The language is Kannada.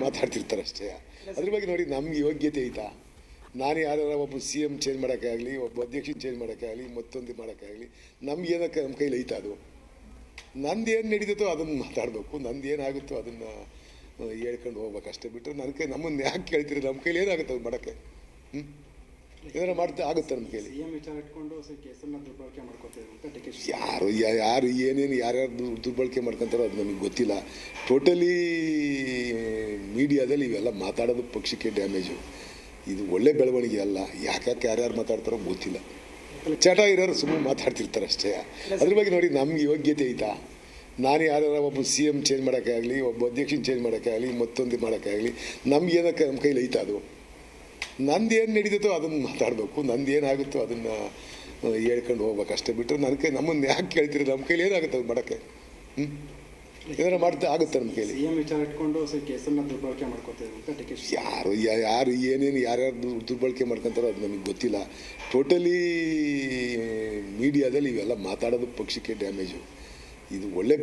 ಮಾತಾಡ್ತಿರ್ತಾರೆ ಅಷ್ಟೇ. ಅದ್ರ ಬಗ್ಗೆ ನೋಡಿ ನಮ್ಗೆ ಯೋಗ್ಯತೆ ಐತಾ? ನಾನು ಯಾರು ಒಬ್ಬ ಸಿ ಎಂ ಚೇಂಜ್ ಮಾಡೋಕ್ಕಾಗಲಿ ಒಬ್ಬ ಅಧ್ಯಕ್ಷ ಚೇಂಜ್ ಮಾಡೋಕ್ಕಾಗಲಿ ಮತ್ತೊಂದು ಮಾಡೋಕ್ಕಾಗಲಿ ನಮ್ಗೆ ಏನಕ್ಕೆ ನಮ್ಮ ಕೈಲಿ ಐತಾ ಅದು? ನಂದು ಏನು ನಡೀತೋ ಅದನ್ನು ಮಾತಾಡಬೇಕು. ನಂದು ಏನಾಗುತ್ತೋ ಅದನ್ನು ಹೇಳ್ಕೊಂಡು ಹೋಗ್ಬೇಕು ಅಷ್ಟೇ. ಬಿಟ್ಟರೆ ನನ್ನ ಕೈ ನಮ್ಮನ್ನು ಯಾಕೆ ಕೇಳ್ತೀರಿ? ನಮ್ಮ ಕೈಲಿ ಏನಾಗುತ್ತೆ ಅದು ಮಾಡೋಕ್ಕೆ? ಹ್ಞೂ ಏನಾರು ಮಾಡ್ತಾ ಆಗುತ್ತೆ ನಮ್ಮ ಕೈಲಿ? ಯಾರು ಯಾರು ಏನೇನು ಯಾರ್ಯಾರು ದುರ್ಬಳಕೆ ಮಾಡ್ಕೊತಾರೋ ಅದು ನಮಗೆ ಗೊತ್ತಿಲ್ಲ. ಟೋಟಲಿ ಮೀಡಿಯಾದಲ್ಲಿ ಇವೆಲ್ಲ ಮಾತಾಡೋದು ಪಕ್ಷಕ್ಕೆ ಡ್ಯಾಮೇಜು ಇದು ಒಳ್ಳೆ ಬೆಳವಣಿಗೆ ಅಲ್ಲ. ಯಾಕೆ ಯಾರ್ಯಾರು ಮಾತಾಡ್ತಾರೋ ಗೊತ್ತಿಲ್ಲ. ಚಟ ಇರೋರು ಸುಮ್ಮನೆ ಮಾತಾಡ್ತಿರ್ತಾರೆ ಅಷ್ಟೇ. ಅದ್ರ ಬಗ್ಗೆ ನೋಡಿ ನಮ್ಗೆ ಯೋಗ್ಯತೆ ಐತಾ? ನಾನು ಯಾರ್ಯಾರ ಒಬ್ಬ ಸಿ ಎಂ ಚೇಂಜ್ ಮಾಡೋಕ್ಕಾಗಲಿ, ಒಬ್ಬ ಅಧ್ಯಕ್ಷನ ಚೇಂಜ್ ಮಾಡೋಕ್ಕಾಗಲಿ, ಮತ್ತೊಂದು ಮಾಡೋಕ್ಕಾಗಲಿ, ನಮ್ಗೆ ಏನಕ್ಕೆ ನಮ್ಮ ಕೈಲಿ ಐತಾ ಅದು? ನಂದು ಏನು ನಡೀತೋ ಅದನ್ನು ಮಾತಾಡಬೇಕು. ನಂದು ಏನಾಗುತ್ತೋ ಅದನ್ನು ಹೇಳ್ಕೊಂಡು ಹೋಗ್ಬೇಕು. ಅಷ್ಟೇ ಬಿಟ್ಟರೆ ನನ್ನ ಕೈ ನಮ್ಮನ್ನು ಯಾಕೆ ಕೇಳ್ತೀರಿ? ನಮ್ಮ ಕೈಲಿ ಏನಾಗುತ್ತೆ ಅದು ಮಾಡೋಕ್ಕೆ? ಹ್ಞೂ ಏನಾರು ಮಾಡ್ತಾ ಆಗುತ್ತೆ ನಮ್ಮ ಕೈಲಿ ಸಿಎಂ ವಿಚಾರ ಇಟ್ಕೊಂಡು ಕೇಸನ್ನ ದುರ್ಬಳಕೆ ಮಾಡ್ಕೋತೀವಿ ಯಾರು ಯಾರು ಏನೇನು ಯಾರ್ಯಾರು ದುರ್ಬಳಕೆ ಮಾಡ್ಕೊಂತಾರೋ ಅದು ನಮಗೆ ಗೊತ್ತಿಲ್ಲ. ಟೋಟಲಿ ಮೀಡಿಯಾದಲ್ಲಿ ಇವೆಲ್ಲ ಮಾತಾಡೋದು ಪಕ್ಷಕ್ಕೆ ಡ್ಯಾಮೇಜು ಇದು ಒಳ್ಳೆ